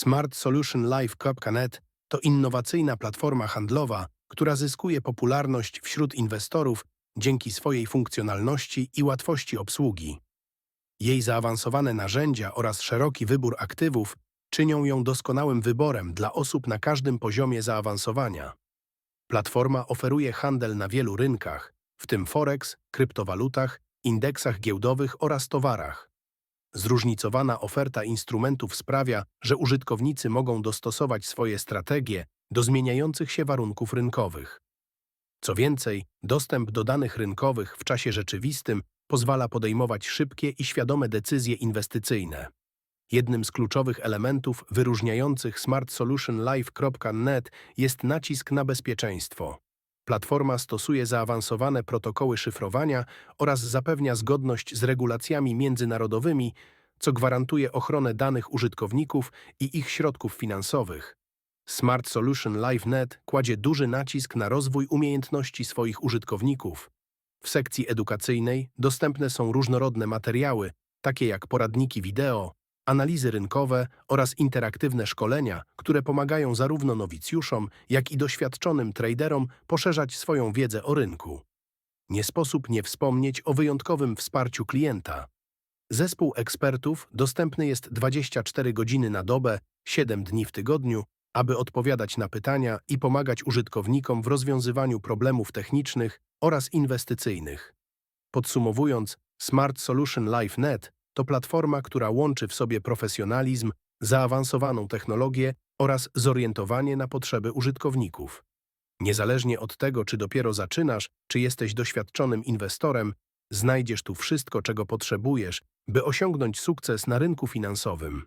SmartSolutionLife.net to innowacyjna platforma handlowa, która zyskuje popularność wśród inwestorów dzięki swojej funkcjonalności i łatwości obsługi. Jej zaawansowane narzędzia oraz szeroki wybór aktywów czynią ją doskonałym wyborem dla osób na każdym poziomie zaawansowania. Platforma oferuje handel na wielu rynkach, w tym forex, kryptowalutach, indeksach giełdowych oraz towarach. Zróżnicowana oferta instrumentów sprawia, że użytkownicy mogą dostosować swoje strategie do zmieniających się warunków rynkowych. Co więcej, dostęp do danych rynkowych w czasie rzeczywistym pozwala podejmować szybkie i świadome decyzje inwestycyjne. Jednym z kluczowych elementów wyróżniających smartsolutionlife.net jest nacisk na bezpieczeństwo. Platforma stosuje zaawansowane protokoły szyfrowania oraz zapewnia zgodność z regulacjami międzynarodowymi, co gwarantuje ochronę danych użytkowników i ich środków finansowych. Smart Solution LiveNet kładzie duży nacisk na rozwój umiejętności swoich użytkowników. W sekcji edukacyjnej dostępne są różnorodne materiały, takie jak poradniki wideo, analizy rynkowe oraz interaktywne szkolenia, które pomagają zarówno nowicjuszom, jak i doświadczonym traderom poszerzać swoją wiedzę o rynku. Nie sposób nie wspomnieć o wyjątkowym wsparciu klienta. Zespół ekspertów dostępny jest 24 godziny na dobę, 7 dni w tygodniu, aby odpowiadać na pytania i pomagać użytkownikom w rozwiązywaniu problemów technicznych oraz inwestycyjnych. Podsumowując, Smart Solution LiveNet to platforma, która łączy w sobie profesjonalizm, zaawansowaną technologię oraz zorientowanie na potrzeby użytkowników. Niezależnie od tego, czy dopiero zaczynasz, czy jesteś doświadczonym inwestorem, znajdziesz tu wszystko, czego potrzebujesz, by osiągnąć sukces na rynku finansowym.